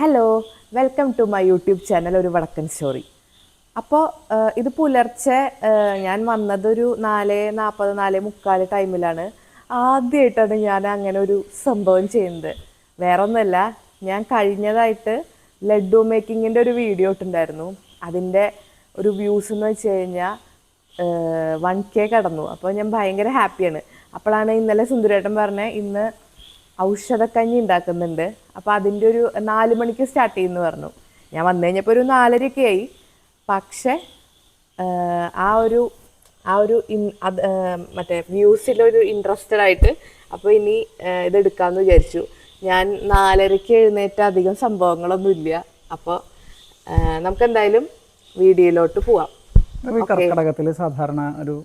Hello welcome to my YouTube channel ഒരു വടക്കൻ story അപ്പോൾ ഇത് പുലർച്ചെ ഞാൻ വന്നതൊരു നാല് നാൽപ്പത് നാല് മുക്കാൽ ടൈമിലാണ് ആദ്യമായിട്ടാണ് ഞാൻ അങ്ങനെ ഒരു സംഭവം ചെയ്യുന്നത്. വേറെ ഒന്നുമല്ല ഞാൻ കഴിഞ്ഞതായിട്ട് ലഡു മേക്കിങ്ങിന്റെ ഒരു വീഡിയോ ഇട്ടുണ്ടായിരുന്നു അതിന്റെ ഒരു വ്യൂസ് എന്ന് വെച്ച് കഴിഞ്ഞാൽ വൺ കെ കടന്നു. അപ്പോൾ ഞാൻ ഭയങ്കര ഹാപ്പിയാണ് അപ്പോഴാണ് ഇന്നലെ സുന്ദരേട്ടൻ പറഞ്ഞത് ഇന്ന് ഔഷധക്കഞ്ഞി ഉണ്ടാക്കുന്നുണ്ട്. അപ്പോൾ അതിന്റെ ഒരു നാല് മണിക്ക് സ്റ്റാർട്ട് ചെയ്യുമെന്ന് പറഞ്ഞു. ഞാൻ വന്നു കഴിഞ്ഞപ്പോൾ ഒരു നാലരയൊക്കെ ആയി. പക്ഷേ ആ ഒരു ആ ഒരു ഇൻ അത് മറ്റേ വ്യൂസിലൊരു ഇൻട്രസ്റ്റഡ് ആയിട്ട് അപ്പോൾ ഇനി ഇതെടുക്കാമെന്ന് വിചാരിച്ചു. ഞാൻ നാലരയ്ക്ക് എഴുന്നേറ്റ അധികം സംഭവങ്ങളൊന്നും ഇല്ല. അപ്പോൾ നമുക്ക് എന്തായാലും വീഡിയോയിലോട്ട് പോവാം. കർക്കടകത്തിൽ സാധാരണ ഒരു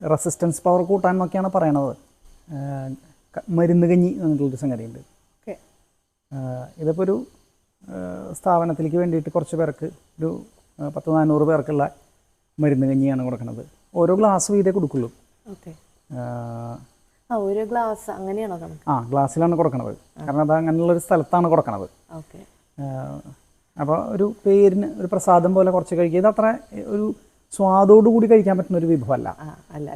റെസിസ്റ്റൻസ് പവർ കൂട്ടാൻ എന്നൊക്കെയാണ് പറയണത്. മരുന്ന് കഞ്ഞി എന്നുള്ളൊരു സംഗതിയുണ്ട്. ഓക്കെ. ഇതിപ്പോൾ ഒരു സ്ഥാപനത്തിലേക്ക് വേണ്ടിയിട്ട് കുറച്ച് പേർക്ക് ഒരു പത്ത് നാനൂറ് പേർക്കുള്ള മരുന്ന് കഞ്ഞിയാണ് കൊടുക്കുന്നത് ഓരോ ഗ്ലാസ് വീതേ കൊടുക്കുള്ളൂ. ഒരു ഗ്ലാസ് അങ്ങനെയാണോ ആ ഗ്ലാസ്സിലാണ് കൊടുക്കണത്. കാരണം അത് അങ്ങനെയുള്ളൊരു സ്ഥലത്താണ് കൊടുക്കണത്. ഓക്കെ. അപ്പോൾ ഒരു പേരിന് ഒരു പ്രസാദം പോലെ കുറച്ച് കഴിക്കുക. ഇത് അത്ര ഒരു സ്വാദോടു കൂടി കഴിക്കാൻ പറ്റുന്ന ഒരു വിഭവമല്ല.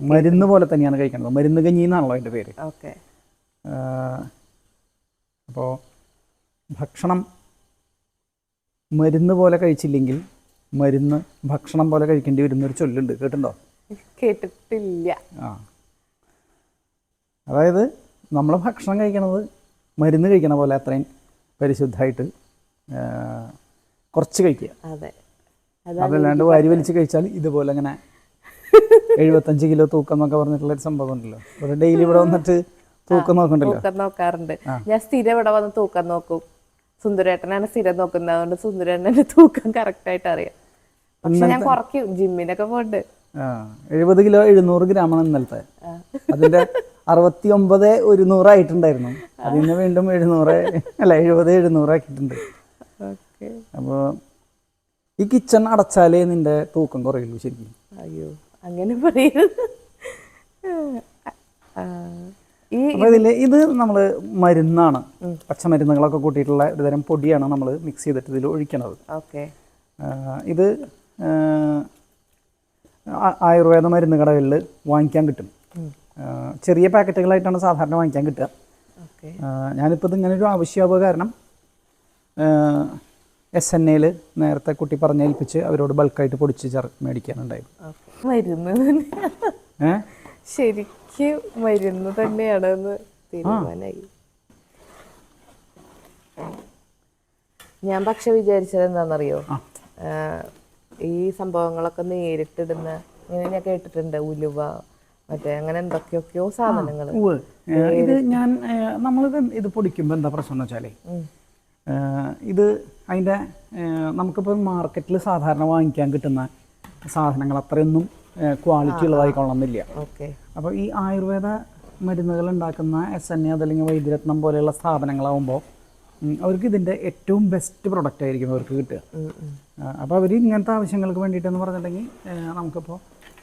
മരുന്ന് പോലെ തന്നെയാണ് കഴിക്കുന്നത്. മരുന്ന് കഞ്ഞി എന്നാണല്ലോ അതിന്റെ പേര്. ഓക്കെ. അപ്പോൾ ഭക്ഷണം മരുന്ന് പോലെ കഴിച്ചില്ലെങ്കിൽ മരുന്ന് ഭക്ഷണം പോലെ കഴിക്കേണ്ടി വരുന്നൊരു ചൊല്ലുണ്ട്. കേട്ടിട്ടുണ്ടോ? കേട്ടിട്ടില്ല. ആ. അതായത് നമ്മൾ ഭക്ഷണം കഴിക്കണത് മരുന്ന് കഴിക്കണ പോലെ അത്രയും പരിശുദ്ധമായിട്ട് കുറച്ച് കഴിക്കുക. അതെ. അതല്ലാണ്ട് വാരി വലിച്ച് കഴിച്ചാൽ ഇതുപോലെ അങ്ങനെ എഴുപത്തഞ്ച് കിലോ തൂക്കം എന്നൊക്കെ പറഞ്ഞിട്ടുള്ള ഒരു സംഭവം ഉണ്ടല്ലോ. ഇവിടെ ഡെയിലി ഇവിടെ വന്നിട്ട് തൂക്കം നോക്കണ്ടല്ലോ? തൂക്കം നോക്കാറുണ്ട്. ഞാൻ സ്ഥിരം ഇവിടെ വന്ന് തൂക്കം നോക്കും. സുന്ദരേട്ടനാണ് സ്ഥിരം നോക്കുന്നത്. അതുകൊണ്ട് സുന്ദരേട്ടന്റെ തൂക്കം കറക്റ്റ് ആയിട്ട് അറിയാം. പക്ഷെ ഞാൻ കുറയ്ക്കും. ജിമ്മിനൊക്കെ പോണ്ട്. എഴുപത് കിലോ എഴുന്നൂറ് ഗ്രാമാണ് ഇന്നലത്തെ. അതിന്റെ അറുപത്തി ഒമ്പത് ഒരുന്നൂറായിട്ടുണ്ടായിരുന്നു അതിന് വീണ്ടും എഴുന്നൂറ് അല്ല എഴുപത് എഴുന്നൂറാക്കിയിട്ടുണ്ട് അപ്പോൾ ഈ കിച്ചൺ അടച്ചാലേ നിന്റെ തൂക്കം കുറയുള്ളൂ ശരിക്കും. അയ്യോ അങ്ങനെ പറയൂ ഈ അപ്പോൾ ഇതിൽ ഇത് നമ്മൾ മരുന്നാണ്. പച്ചമരുന്നുകളൊക്കെ കൂട്ടിയിട്ടുള്ള ഒരുതരം പൊടിയാണ് നമ്മൾ മിക്സ് ചെയ്തിട്ട് ഇതിൽ ഒഴിക്കണത്. ഓക്കെ. ഇത് ആ, ആയുർവേദ മരുന്ന് കടകളിൽ വാങ്ങിക്കാൻ കിട്ടും. ആ, ചെറിയ പാക്കറ്റുകളായിട്ടാണ് സാധാരണ വാങ്ങിക്കാൻ കിട്ടുക. ഓക്കെ. ഞാനിപ്പോൾ ഇത് ഇങ്ങനെ ഒരു ആവശ്യമാവുക കാരണം എസ് എൻ എയിൽ നേരത്തെ കുട്ടി പറഞ്ഞേൽപ്പിച്ച് അവരോട് ബൾക്കായിട്ട് പൊടിച്ച് ചേർ മേടിക്കാനുണ്ടായിരുന്നു. മരുന്ന് തന്നെ. ശരിക്കും മരുന്ന് തന്നെയാണെന്ന് തീരുമാനമായി. ഞാൻ പക്ഷെ വിചാരിച്ചത് എന്താണെന്നറിയോ? ഈ സംഭവങ്ങളൊക്കെ നേരിട്ടിടുന്ന ഇങ്ങനെ ഞാൻ കേട്ടിട്ടുണ്ട് ഉലുവ മറ്റേ അങ്ങനെ എന്തൊക്കെയൊക്കെയോ സാധനങ്ങൾ. ഇത് ഞാൻ നമ്മളിത് ഇത് പൊടിക്കുമ്പോൾ എന്താ പ്രശ്നം എന്ന് വെച്ചാലേ ഇത് അതിന്റെ നമുക്കിപ്പോൾ മാർക്കറ്റിൽ സാധാരണ വാങ്ങിക്കാൻ കിട്ടുന്ന സാധനങ്ങൾ അത്രയൊന്നും ക്വാളിറ്റി ഉള്ളതായി ഉള്ളതായിക്കൊള്ളണമെന്നില്ല ഓക്കെ. അപ്പോൾ ഈ ആയുർവേദ മരുന്നുകൾ ഉണ്ടാക്കുന്ന എസ് എൻ എ അതല്ലെങ്കിൽ വൈദ്യരത്നം പോലെയുള്ള സ്ഥാപനങ്ങളാവുമ്പോൾ അവർക്ക് ഇതിന്റെ ഏറ്റവും ബെസ്റ്റ് പ്രൊഡക്റ്റ് ആയിരിക്കും അവർക്ക് കിട്ടുക. അപ്പോൾ അവർ ഇങ്ങനത്തെ ആവശ്യങ്ങൾക്ക് വേണ്ടിയിട്ടെന്ന് പറഞ്ഞിട്ടുണ്ടെങ്കിൽ നമുക്കിപ്പോൾ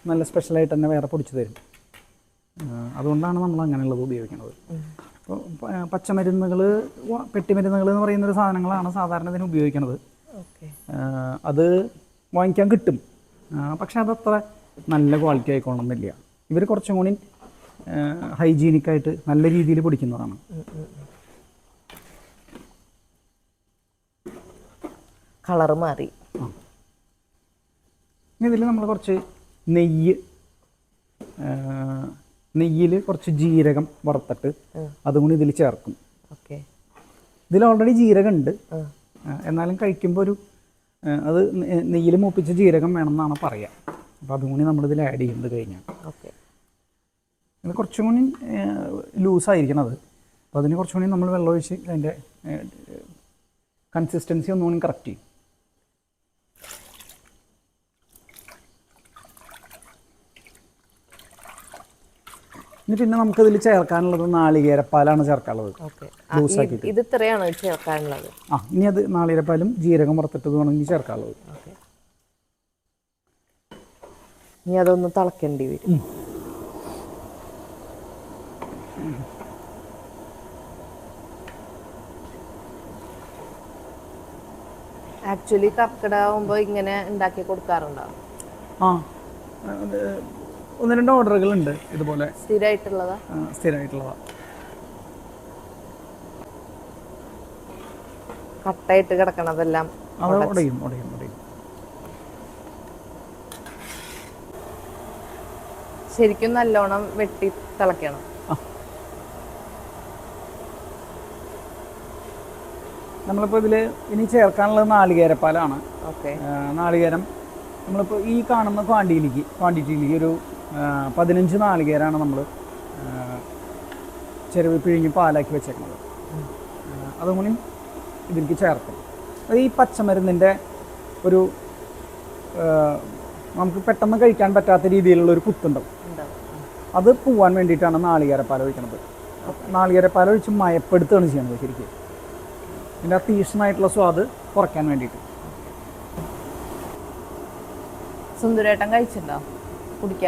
നല്ല സ്പെഷ്യലായിട്ട് തന്നെ വേറെ പൊടിച്ചു തരും. അതുകൊണ്ടാണ് നമ്മൾ അങ്ങനെയുള്ളത് ഉപയോഗിക്കുന്നത്. അപ്പോൾ പച്ചമരുന്നുകൾ പെട്ടിമരുന്നുകൾ എന്ന് പറയുന്ന ഒരു സാധനങ്ങളാണ് സാധാരണ ഇതിന് ഉപയോഗിക്കുന്നത് അത് വാങ്ങിക്കാൻ കിട്ടും. പക്ഷെ അതത്ര നല്ല ക്വാളിറ്റി ആയിക്കൊള്ളണമെന്നില്ല ഇവർ കുറച്ചും കൂടി ഹൈജീനിക്കായിട്ട് നല്ല രീതിയിൽ പൊടിക്കുന്നതാണ്. കളർ മാറി. ഇതിൽ നമ്മൾ കുറച്ച് നെയ്യ് നെയ്യിൽ കുറച്ച് ജീരകം വറുത്തിട്ട് അതും കൂടി ഇതിൽ ചേർക്കും. ഓക്കെ. ഇതിൽ ഓൾറെഡി ജീരകം ഉണ്ട് എന്നാലും കഴിക്കുമ്പോൾ ഒരു അത് നെയ്യിൽ മൂപ്പിച്ച ജീരകം വേണമെന്നാണ് പറയാം. അപ്പോൾ അതും കൂടി നമ്മളിതിൽ ആഡ് ചെയ്യുന്നത് കഴിഞ്ഞാൽ ഓക്കെ. ഇത് കുറച്ചും കൂടി ലൂസായിരിക്കണം അത്. അപ്പോൾ അതിന് കുറച്ചും കൂടി നമ്മൾ വെള്ളമൊഴിച്ച് അതിന്റെ കൺസിസ്റ്റൻസി ഒന്നുകൂടി കറക്റ്റ് ചെയ്യും. ഇനി പിന്നെ നമുക്കതിൽ ചേർക്കാനുള്ളത് നാളികേരപ്പാലാണ് ചേർക്കാനുള്ളത്. ഇത് ചേർക്കാനുള്ളത്. ആ ഇനി അത് നാളികേരപ്പാലും ജീരകം വറുത്തിട്ടതുമാണ് ഇനി ചേർക്കാനുള്ളത്. ഇനി അതൊന്ന് തിളക്കേണ്ടി വരും. ആക്ച്വലി കർക്കിടാവുമ്പോൾ ഇങ്ങനെ ഉണ്ടാക്കി കൊടുക്കാറുണ്ടോ? ഒന്ന് രണ്ട് ഓർഡറുകൾ ഉണ്ട് ഇതുപോലെ സ്ഥിരമായിട്ടുള്ളതാ കട്ടയിട്ട് കിടക്കണതെല്ലാം ഉടയും ഉടയും ഉടയും. ശരിക്കും നല്ലോണം വെട്ടി തിളക്കണം. നമ്മളിപ്പോൾ ഇതിൽ ഇനി ചേർക്കാനുള്ളത് നാളികേരപ്പാലാണ്. നാളികേരം നമ്മളിപ്പോൾ ഈ കാണുന്ന ക്വാണ്ടിറ്റിയിലേക്ക് ക്വാണ്ടിറ്റിയിലേക്ക് ഒരു പതിനഞ്ച് നാളികേരാണ് നമ്മൾ ചെരുവ് പിഴിഞ്ഞ് പാലാക്കി വെച്ചേക്കുന്നത്. അതും കൂടി ഇതിലേക്ക് ചേർക്കും. അത് ഈ പച്ചമരുന്നിന്റെ ഒരു നമുക്ക് പെട്ടെന്ന് കഴിക്കാൻ പറ്റാത്ത രീതിയിലുള്ള ഒരു കുത്തുണ്ടാവും. അത് പോവാൻ വേണ്ടിയിട്ടാണ് നാളികേരപ്പാൽ ഒഴിക്കുന്നത് നാളികേരപ്പാൽ ഒഴിച്ച് മയപ്പെടുത്തുകയാണ് ചെയ്യുന്നത് ശരിക്കും. ഇതിന്റെ ആ സ്വാദ് കുറയ്ക്കാൻ വേണ്ടിയിട്ട്. സുന്ദരേട്ടൻ കഴിച്ചിട്ടുണ്ടോ?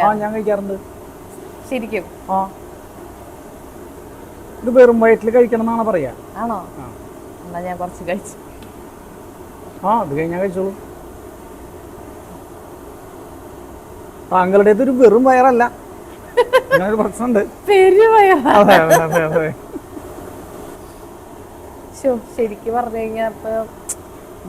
ആ ഞാൻ കഴിക്കാറുണ്ട്. ശരിക്കും? ആ. ഇത് വെറും വയറ്റിൽ കഴിക്കണം എന്നാണ് പറയാ? ആണോ. എന്നാ ഞാൻ കുറച്ച് കഴിച്ചു. ആ അത് കഴിഞ്ഞാൽ കഴിച്ചോളൂ. താങ്കളുടെ ഒരു വെറും വയറല്ല. പ്രശ്നമുണ്ട്. ശരിക്കും പറഞ്ഞു കഴിഞ്ഞാൽ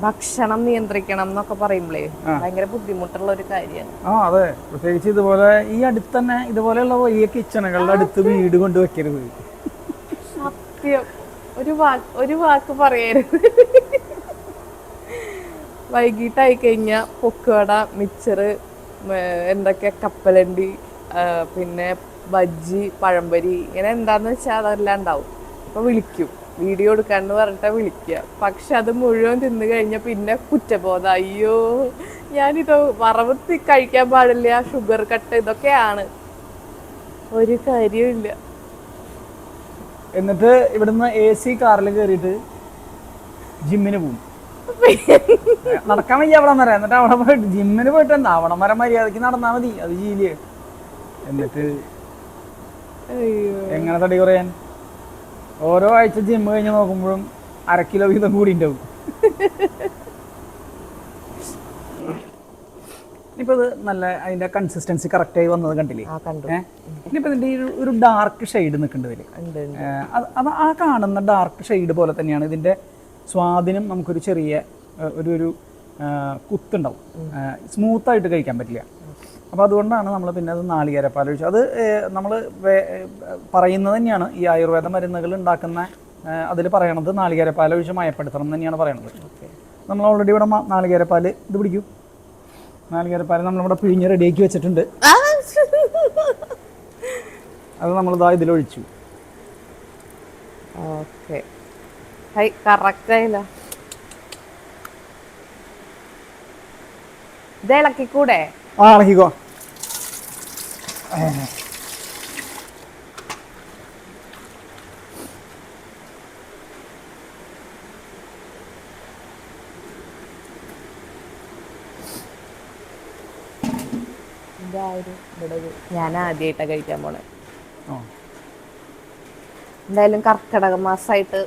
ഭക്ഷണം നിയന്ത്രിക്കണം എന്നൊക്കെ പറയുമ്പളേ ഭയങ്കര ബുദ്ധിമുട്ടുള്ള ഒരു കാര്യമാണ്. ആ അതെ. പ്രത്യേകിച്ച് ഇതുപോലെ ഈ അടുത്ത് തന്നെ ഇതുപോലെയുള്ള വലിയ കിച്ചണുകളുടെ അടുത്ത് വീട് കൊണ്ട് വെക്കരുത് സത്യം. ഒരു വാക്ക് ഒരു വാക്ക് പറയരുത്. വൈകിട്ടായി കഴിഞ്ഞാ പൊക്കുവട മിച്ചറ് എന്തൊക്കെ കപ്പലണ്ടി പിന്നെ ബജ്ജി പഴംപൊരി ഇങ്ങനെ എന്താന്ന് വെച്ചാൽ അതെല്ലാം ഉണ്ടാവും. അപ്പൊ വിളിക്കും. വീഡിയോ എടുക്കാന്ന് പറഞ്ഞിട്ടാ വിളിക്കുക പക്ഷെ അത് മുഴുവൻ തിന്നു കഴിഞ്ഞ പിന്നെ കുറ്റബോധം. അയ്യോ ഞാനിത് വറവത്തി കഴിക്കാൻ പാടില്ല ഷുഗർ കട്ട് ഇതൊക്കെയാണ്. ഒരു കാര്യമില്ല എന്നിട്ട് ഇവിടുന്ന് എ സി കാറിൽ കയറിയിട്ട് ജിമ്മിന് പോകും നടക്കാൻ വയ്യ അവിടെ വരെ. എന്നിട്ട് അവിടെ പോയിട്ട് ജിമ്മിന് പോയിട്ട് എന്താ? അവിടെ വരെ മര്യാദയ്ക്ക് നടന്നാ മതി. അത് ജീൽ എന്നിട്ട് എങ്ങനെ തടി കുറയാൻ? ഓരോ ആഴ്ച ജിമ്മ് കഴിഞ്ഞ് നോക്കുമ്പോഴും അര കിലോ വീതം കൂടി ഉണ്ടാവും. ഇനിയിപ്പോൾ ഇത് നല്ല അതിന്റെ കൺസിസ്റ്റൻസി കറക്റ്റ് ആയി വന്നത് കണ്ടില്ലേ? ഇനിയിപ്പോ ഇതിന്റെ ഒരു- ഡാർക്ക് ഷെയ്ഡ് ഉണ്ട്. അത് ആ കാണുന്ന ഡാർക്ക് ഷെയ്ഡ് പോലെ തന്നെയാണ് ഇതിന്റെ സ്വാദിനും നമുക്കൊരു ചെറിയ ഒരു ഒരു കുത്തുണ്ടാവും. കുത്തുണ്ടാവും സ്മൂത്തായിട്ട് കഴിക്കാൻ പറ്റില്ല. അപ്പോൾ അതുകൊണ്ടാണ് നമ്മൾ പിന്നെ അത് നാളികേരപ്പാൽ ഒഴിച്ചു അത് നമ്മൾ പറയുന്നത് തന്നെയാണ്. ഈ ആയുർവേദ മരുന്നുകൾ ഉണ്ടാക്കുന്ന അതിൽ പറയണത് നാളികേരപ്പാൽ ഒഴിച്ച് മയപ്പെടുത്തണം എന്ന് തന്നെയാണ് പറയണത്. നമ്മൾ ഓൾറെഡി ഇവിടെ നാളികേരപ്പാൽ ഇത് പിടിക്കൂ. നാളികേരപ്പാൽ നമ്മളിവിടെ പിഴിഞ്ഞ് റെഡിയാക്കി വെച്ചിട്ടുണ്ട്! അത് നമ്മളിതാ ഇതിലൊഴിച്ചു ഓക്കെ. ഹൈ കറക്റ്റ് ആയില്ല. ഇത് ഇളക്കിക്കൂടെ? ആ ഒരു ഞാൻ ആദ്യമായിട്ടാണ് കഴിക്കാൻ പോണേ. എന്തായാലും കർക്കിടക മാസമായിട്ട്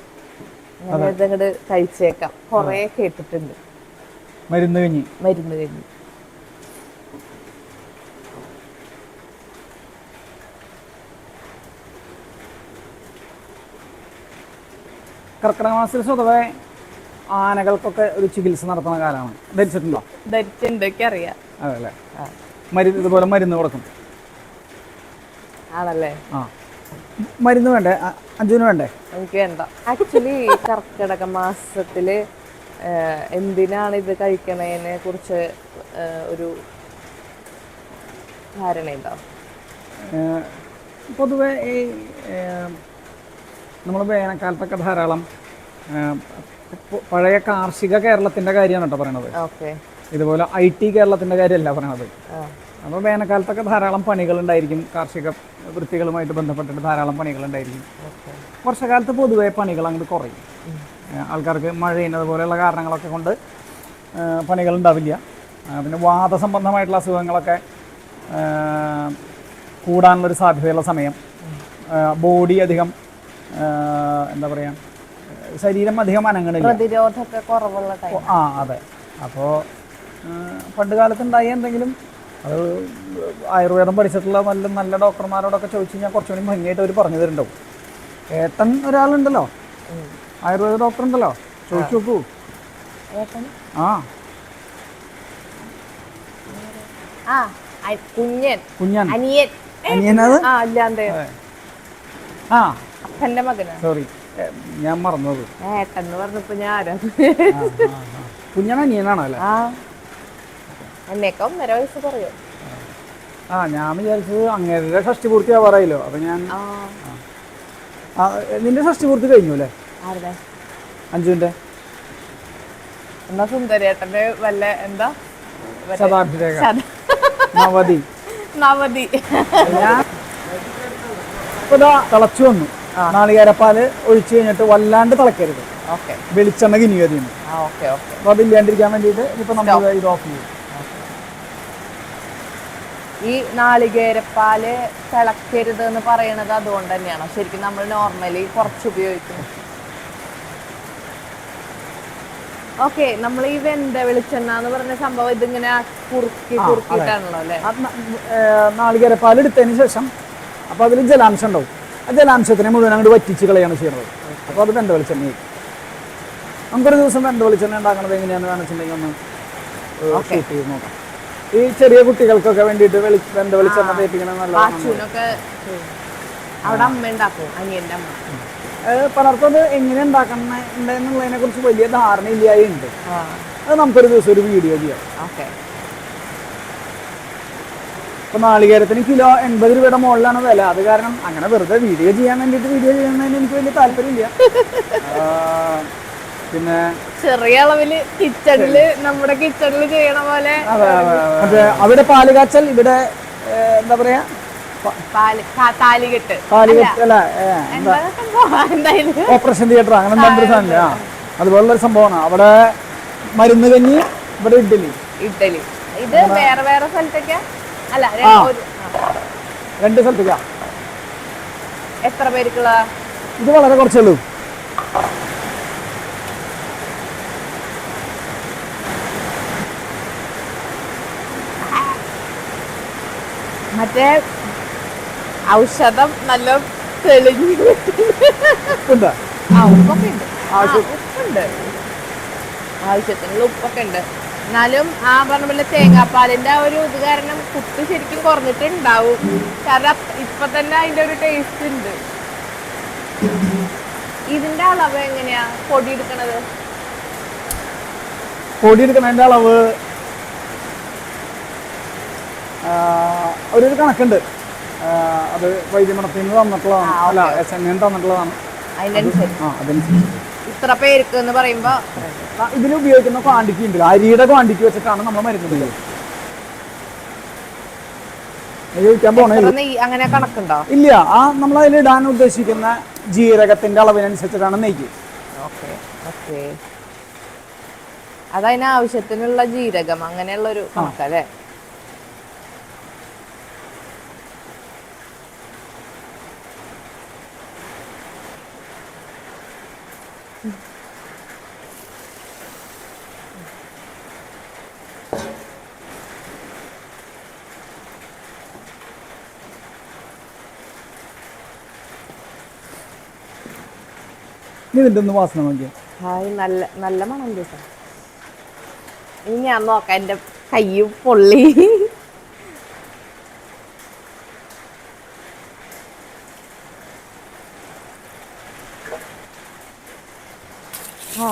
അങ്ങനെ ഇതങ്ങട് കഴിച്ചേക്കാം. കൊറേ കേട്ടിട്ടുണ്ട്. മരുന്ന് കഴിഞ്ഞ്. മരുന്ന് കഴിഞ്ഞ്. കർക്കിടക മാസത്തിൽ സ്വതവേ ആനകൾക്കൊക്കെ ഒരു ചികിത്സ നടത്തുന്ന കാലമാണ്. ധരിച്ചിട്ടുണ്ടോ? ധരിച്ചിട്ടുണ്ട് അറിയാം അതല്ലേ മരുന്ന് ഇതുപോലെ മരുന്ന് കൊടുക്കും. ആണല്ലേ? ആ. മരുന്ന് വേണ്ടേ? അ- അഞ്ജുവിന് വേണ്ടേ? എനിക്ക് വേണ്ട. ആക്ച്വലി കർക്കിടക മാസത്തിൽ എന്തിനാണ് ഇത് കഴിക്കണതിനെ കുറിച്ച് ഒരു ധാരണയുണ്ടോ? ഏഹ് പൊതുവെ ഈ നമ്മൾ വേനൽക്കാലത്തൊക്കെ ധാരാളം പഴയ കാർഷിക കേരളത്തിന്റെ കാര്യമാണ് കേട്ടോ പറയണത് ഇതുപോലെ ഐ ടി കേരളത്തിന്റെ കാര്യമല്ല പറയണത്. അപ്പോൾ വേനൽക്കാലത്തൊക്കെ ധാരാളം പണികളുണ്ടായിരിക്കും കാർഷിക വൃത്തികളുമായിട്ട് ബന്ധപ്പെട്ടിട്ട് ധാരാളം പണികൾ ഉണ്ടായിരിക്കും. വർഷകാലത്ത് പൊതുവേ പണികൾ അങ്ങോട്ട് കുറയും. ആൾക്കാർക്ക് മഴയും അതുപോലെയുള്ള കാരണങ്ങളൊക്കെ കൊണ്ട് പണികൾ ഉണ്ടാവില്ല. പിന്നെ വാദസംബന്ധമായിട്ടുള്ള അസുഖങ്ങളൊക്കെ കൂടാനുള്ളൊരു സാധ്യതയുള്ള സമയം. ബോഡി അധികം എന്താ പറയുക ശരീരം അധികം അനങ്ങണില്ല. പ്രതിരോധമൊക്കെ കുറവുള്ള ടൈം ആ അതെ. അപ്പോൾ പണ്ട് കാലത്തുണ്ടായി എന്തെങ്കിലും അത് ആയുർവേദം പഠിച്ചിട്ടുള്ള നല്ല നല്ല ഡോക്ടർമാരോടൊക്കെ ചോദിച്ചു കഴിഞ്ഞാൽ കുറച്ചുകൂടി ഭംഗിയായിട്ട് അവർ പറഞ്ഞു തരുന്നുണ്ടാവും. ഏട്ടൻ ഒരാളുണ്ടല്ലോ? ആയുർവേദ ഡോക്ടർ ഉണ്ടല്ലോ ചോദിച്ചു നോക്കൂ. ആ. കുഞ്ഞൻ. കുഞ്ഞൻ. അനിയൻ. അനിയനത് ആ. അല്ലാണ്ട് ആ അപ്പന്റെ മകനാ സോറി ഞാൻ മറന്നത്. ഏട്ടെന്ന് പറഞ്ഞപ്പോ ഞാൻ ആരാ. കുഞ്ഞൻ അനിയനാണോ അല്ലേ? എന്നേക്ക ഒന്നര വയസ്സ് പറയോ ആ ഞാൻ വിചാരിച്ചത് അങ്ങേരുടെ ഷഷ്ടി പൂർത്തി ആവാറായില്ലോ. അപ്പൊ ഞാൻ നിന്റെ ഷഷ്ടി പൂർത്തി കഴിഞ്ഞു അല്ലേ? ആരുടെ? അഞ്ജുവിന്റെ എന്നാ സുന്ദരേട്ടന്റെ വല്ല എന്താ? നവതി. നവതി. ഞാൻ ഇപ്പൊ തിളച്ചു വന്നു. നാളികേരപ്പാൽ ഒഴിച്ചു കഴിഞ്ഞിട്ട് വല്ലാണ്ട് തിളക്കരുത്. വെളിച്ചെണ്ണ കിനിയതിന് അപ്പൊ അതില്ലാണ്ടിരിക്കാൻ വേണ്ടിയിട്ട് ഇപ്പൊ നമ്മൾ ഇത് ഓഫ് ചെയ്യും. ഈ നാളികേരപ്പാൽ തിളക്കരുത് എന്ന് പറയണത് അതുകൊണ്ട് തന്നെയാണ്? ശരിക്കും നമ്മൾ നോർമലി കുറച്ച് ഉപയോഗിക്കും. ഓക്കെ നമ്മൾ ഈ വെന്ത വെളിച്ചെണ്ണ എന്ന് പറഞ്ഞ സംഭവം ഇതിങ്ങനെ കുറുക്കി കുറുക്കിയിട്ടാണല്ലോ അല്ലേ? നാളികേരപ്പാൽ എടുത്തതിന് ശേഷം അപ്പൊ അതിൽ ജലാംശം ഉണ്ടാവും. ജലാംശത്തിനെ മുഴുവൻ അങ്ങോട്ട് വറ്റിച്ച് കളയാണ് ചെയ്യുന്നത് അപ്പോൾ അത് വെണ്ട വെളിച്ചെണ്ണ നമുക്കൊരു ദിവസം വെണ്ട വെളിച്ചെണ്ണ ഉണ്ടാക്കുന്നത് എങ്ങനെയാണെന്ന് വേണമെന്നുണ്ടെങ്കിൽ ഒന്ന് ഷൂട്ട് ചെയ്ത് നോക്കാം. ഈ ചെറിയ കുട്ടികൾക്കൊക്കെ വേണ്ടിയിട്ട് വെളി വെണ്ട വെളിച്ചെണ്ണ തേപ്പിക്കണം അത് എങ്ങനെ ഉണ്ടാക്കണമെന്നുള്ളതിനെ കുറിച്ച് വലിയ ധാരണ ഇല്ലായുണ്ട് ആ. അത് നമുക്കൊരു ദിവസം ഒരു വീഡിയോ ചെയ്യാം. ഓക്കെ. ഇപ്പൊ നാളികേരത്തിന് കിലോ എൺപത് രൂപയുടെ മുകളിലാണ് വില. അത് കാരണം അങ്ങനെ വെറുതെ വീഡിയോ ചെയ്യാൻ വേണ്ടിയിട്ട് വീഡിയോ ചെയ്യുന്നതിന് എനിക്ക് വലിയ താല്പര്യമില്ല. പിന്നെ ചെറിയ അളവിൽ കിച്ചണിൽ നമ്മുടെ കിച്ചണിൽ ചെയ്യണ പോലെ. അതെ അവിടെ പാൽ കാച്ചൽ ഇവിടെ എന്താ പറയാ? താലികെട്ട്. ഓപ്പറേഷൻ തിയേറ്റർ അങ്ങനെ എന്താ ഒരു സാധനം ആ അതുപോലുള്ള ഒരു സംഭവമാണ്. അവിടെ മരുന്ന് കഞ്ഞി ഇവിടെ ഇഡ്ഡലി. ഇഡ്ഡലി. ഇത് വേറെ വേറെ സ്ഥലത്തൊക്കെ ആ. രണ്ട് സ്ഥലത്തേക്കാ. എത്ര പേർക്കുള്ള? ഇത് വളരെ കുറച്ചുള്ളൂ മറ്റേ ഔഷധം നല്ല തെളിഞ്ഞു ഉണ്ട്. ആ ഉപ്പൊക്കെ ഉണ്ട്. ഉപ്പുണ്ട്. ആവശ്യത്തിനുള്ള ഉപ്പൊക്കെ ഉണ്ട്. എന്നാലും ആ പറഞ്ഞ പോലെ തേങ്ങാപ്പാലിന്റെ ആ ഒരു ഇത് കാരണം കുത്ത് ശരിക്കും കുറഞ്ഞിട്ടുണ്ടാവും. കാരണം ഇപ്പൊ തന്നെ അതിന്റെ ഒരു ടേസ്റ്റ് ഉണ്ട്. ഇതിന്റെ അളവ് എങ്ങനെയാ പൊടി എടുക്കണത്? പൊടി എടുക്കുന്നതിന്റെ അളവ് ഒരു കണക്കുണ്ട്. അത് വൈദ്യമണത്തിൽ നിന്ന് തന്നിട്ടുള്ളതാണ് അല്ല എസ് എൻ തന്നിട്ടുള്ളതാണ്. അതിനനുസരിച്ച്. ആ അതനുസരിച്ച് ഇത്ര പേർക്ക് എന്ന് പറയുമ്പോ ഇതിന് ഉപയോഗിക്കുന്ന ക്വാണ്ടിറ്റി ഉണ്ടല്ലോ. അരിയുടെ ക്വാണ്ടിറ്റി വെച്ചിട്ടാണ് നമ്മൾ മരുന്ന് ഉപയോഗിക്കുന്നത്. ഉപയോഗിക്കാൻ പോണേ എത്ര നെയ്യ് അങ്ങനെ കണക്കുണ്ടോ? ഇല്ല ആ നമ്മൾ അതിൽ ഇടാൻ ഉദ്ദേശിക്കുന്ന ജീരകത്തിന്റെ അളവിനനുസരിച്ചിട്ടാണ് നെയ്ക്ക് ഓക്കെ ഓക്കെ. അതതിന് ആവശ്യത്തിനുള്ള ജീരകം അങ്ങനെയുള്ള ഒരു കണക്കല്ലേ? ഇനി ഇതിന്റെ ഒന്ന് വാസന നോക്കിയ. ഹായ് നല്ല നല്ല മണം കേട്ടോ ഇനി ഞാൻ നോക്കാം എന്റെ കയ്യും പൊള്ളി. ആ.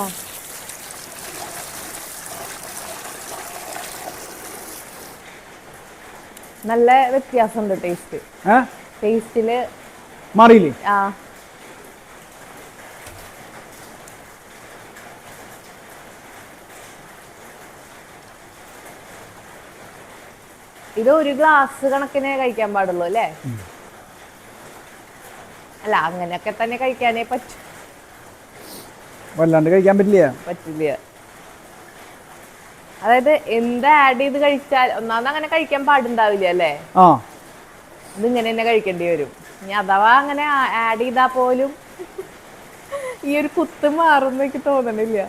നല്ല വ്യത്യാസമുണ്ട് ടേസ്റ്റ് ടേസ്റ്റിൽ മാറിയില്ലേ? ആ. ഇത് ഒരു ഗ്ലാസ് കണക്കിനെ കഴിക്കാൻ പാടുള്ളൂ അല്ലേ? അല്ല അങ്ങനെയൊക്കെ തന്നെ കഴിക്കാനേ പറ്റൂ. വല്ലാണ്ട് കഴിക്കാൻ പറ്റില്ല. പറ്റില്ല. അതായത് എന്ത് ആഡ് ചെയ്ത് കഴിച്ചാൽ ഒന്നാമത് അങ്ങനെ കഴിക്കാൻ പാടുണ്ടാവില്ല അല്ലേ? ആ. ഇങ്ങനെ തന്നെ കഴിക്കേണ്ടി വരും. ഇനി അഥവാ അങ്ങനെ ആഡ് ചെയ്താൽ പോലും ഈ ഒരു കുത്ത് മാറും എനിക്ക് തോന്നണില്ല.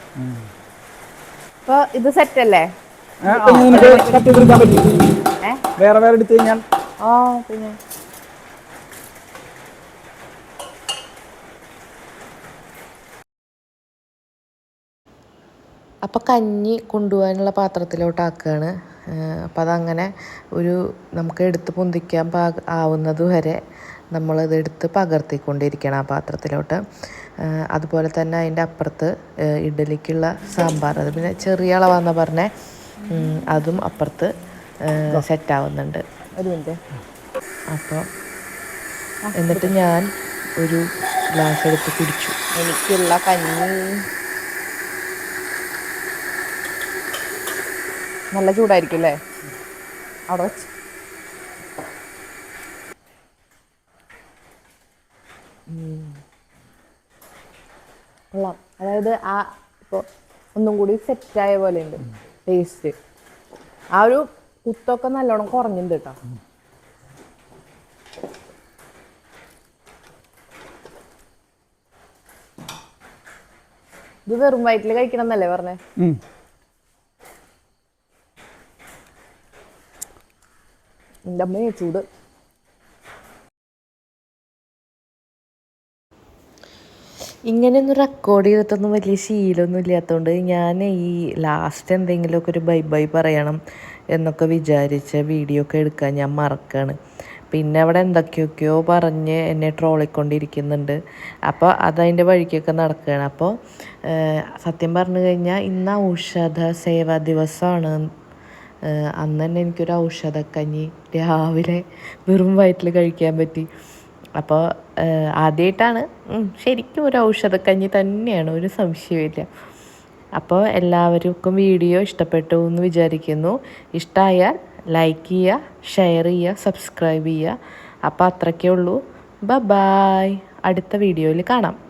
അപ്പൊ ഇത് സെറ്റ് അല്ലേ? വേറെ വേറെ എടുത്തു കഴിഞ്ഞാൽ? ആ പിന്നെ. അപ്പോൾ കഞ്ഞി കൊണ്ടുപോകാനുള്ള പാത്രത്തിലോട്ടാക്കുകയാണ് അപ്പം അതങ്ങനെ ഒരു നമുക്ക് എടുത്ത് പൊന്തിക്കാൻ പാ ആവുന്നത് വരെ നമ്മളത് എടുത്ത് പകർത്തിക്കൊണ്ടിരിക്കണം ആ പാത്രത്തിലോട്ട്. അതുപോലെ തന്നെ അതിന്റെ അപ്പുറത്ത് ഇഡലിക്കുള്ള ഇഡ്ഡലിക്കുള്ള സാമ്പാർ. അത് പിന്നെ ചെറിയ അളവാണെന്ന് പറഞ്ഞേ. അതും അപ്പുറത്ത് സെറ്റ് ആവുന്നുണ്ട് ഒരു മിനിറ്റ് അപ്പോൾ എന്നിട്ട് ഞാൻ ഒരു ഗ്ലാസ് എടുത്ത് കുടിച്ചു. എനിക്കുള്ള കഞ്ഞി. നല്ല ചൂടായിരിക്കും അല്ലേ? അവിടെ വെച്ച്. കൊള്ളാം. അതായത് ആ ഇപ്പോൾ ഒന്നും കൂടി സെറ്റായ പോലെ ഉണ്ട് ടേസ്റ്റ് ആ ഒരു കുത്തൊക്കെ നല്ലോണം കുറഞ്ഞിട്ടുണ്ട് കേട്ടോ ഇത് വെറും വയറ്റിൽ കഴിക്കണം എന്നല്ലേ പറഞ്ഞേ? എന്റെ എന്റെ ചൂട് ചൂട്. ഇങ്ങനെയൊന്നും റെക്കോർഡ് ചെയ്തിട്ടൊന്നും വലിയ ശീലമൊന്നും ഇല്ലാത്തതുകൊണ്ട് ഞാൻ ഈ ലാസ്റ്റ് എന്തെങ്കിലുമൊക്കെ ഒരു ബൈ ബൈ പറയണം. എന്നൊക്കെ വിചാരിച്ച് വീഡിയോ ഒക്കെ എടുക്കാൻ ഞാൻ മറക്കാണ്. പിന്നെ അവിടെ എന്തൊക്കെയൊക്കെയോ പറഞ്ഞ് എന്നെ ട്രോളിക്കൊണ്ടിരിക്കുന്നുണ്ട്. അപ്പോൾ അതതിന്റെ വഴിക്കൊക്കെ നടക്കുകയാണ് അപ്പോൾ സത്യം പറഞ്ഞു കഴിഞ്ഞാൽ ഇന്ന് ഔഷധ സേവാ ദിവസമാണ് അന്ന് തന്നെ എനിക്കൊരു ഔഷധക്കഞ്ഞി രാവിലെ വെറും വയറ്റിൽ കഴിക്കാൻ പറ്റി. അപ്പോൾ ആദ്യമായിട്ടാണ് ശരിക്കും ഒരു ഔഷധക്കഞ്ഞി തന്നെയാണ് ഒരു സംശയമില്ല അപ്പോൾ എല്ലാവർക്കും വീഡിയോ ഇഷ്ടപ്പെട്ടു എന്ന് വിചാരിക്കുന്നു. ഇഷ്ടമായാൽ ലൈക്ക് ചെയ്യുക ഷെയർ ചെയ്യുക സബ്സ്ക്രൈബ് ചെയ്യുക. അപ്പോൾ അത്രയ്ക്കേ ഉള്ളൂ. ബ ബായ് അടുത്ത വീഡിയോയിൽ കാണാം.